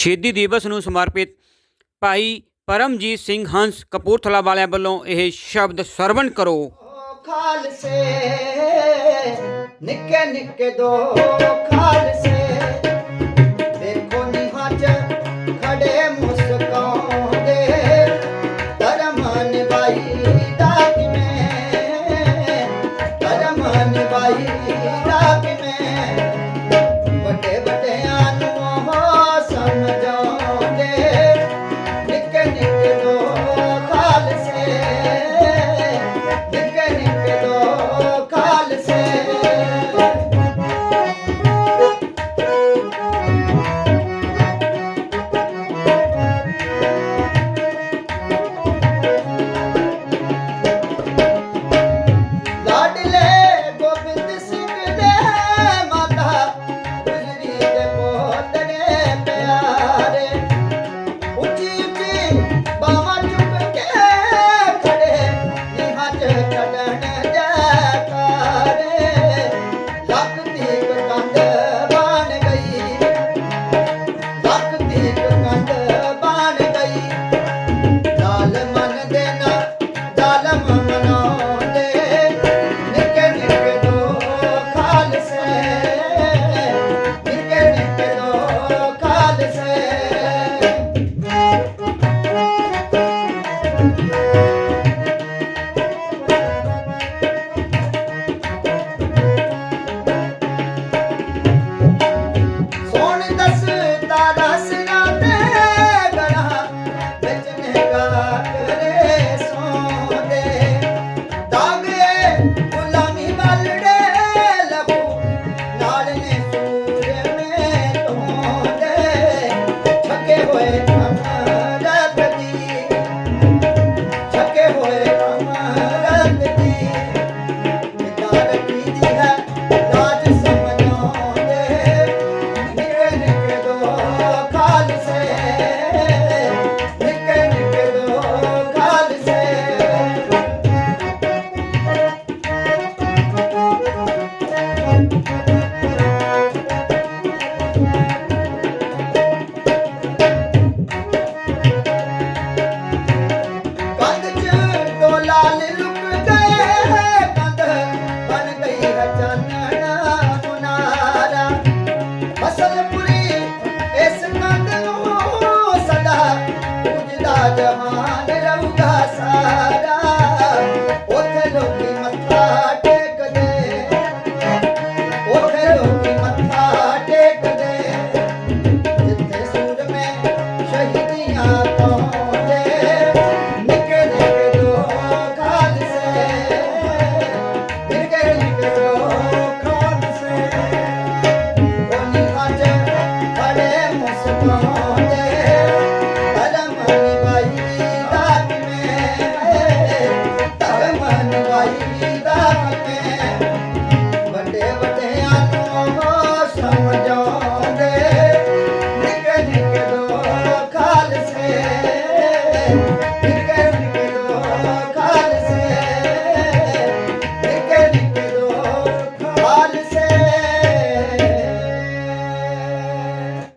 ਸ਼ਹੀਦੀ ਦਿਵਸ ਨੂੰ ਸਮਰਪਿਤ ਭਾਈ ਪਰਮਜੀਤ ਸਿੰਘ ਹੰਸ ਕਪੂਰਥਲਾ ਵਾਲਿਆਂ ਵੱਲੋਂ ਇਹ ਸ਼ਬਦ ਸਰਵਣ ਕਰੋ ਖਾਲਸੇ ਨਿੱਕੇ ਨਿੱਕੇ ਦੋ ਖਾਲਸੇ ਦੇਖੋ ਨਿਹਾਚ ਖੜੇ ਮੁਸਕਾਉਂਦੇ ਧਰਮ ਨਿਭਾਈ ਦਾ ਕਿਵੇਂ ਧਰਮ ਨਿਭਾਈ ਦਾ ਕਿਵੇਂ ਵੱਡੇ Thank you. Thank you. Sadaram Sarah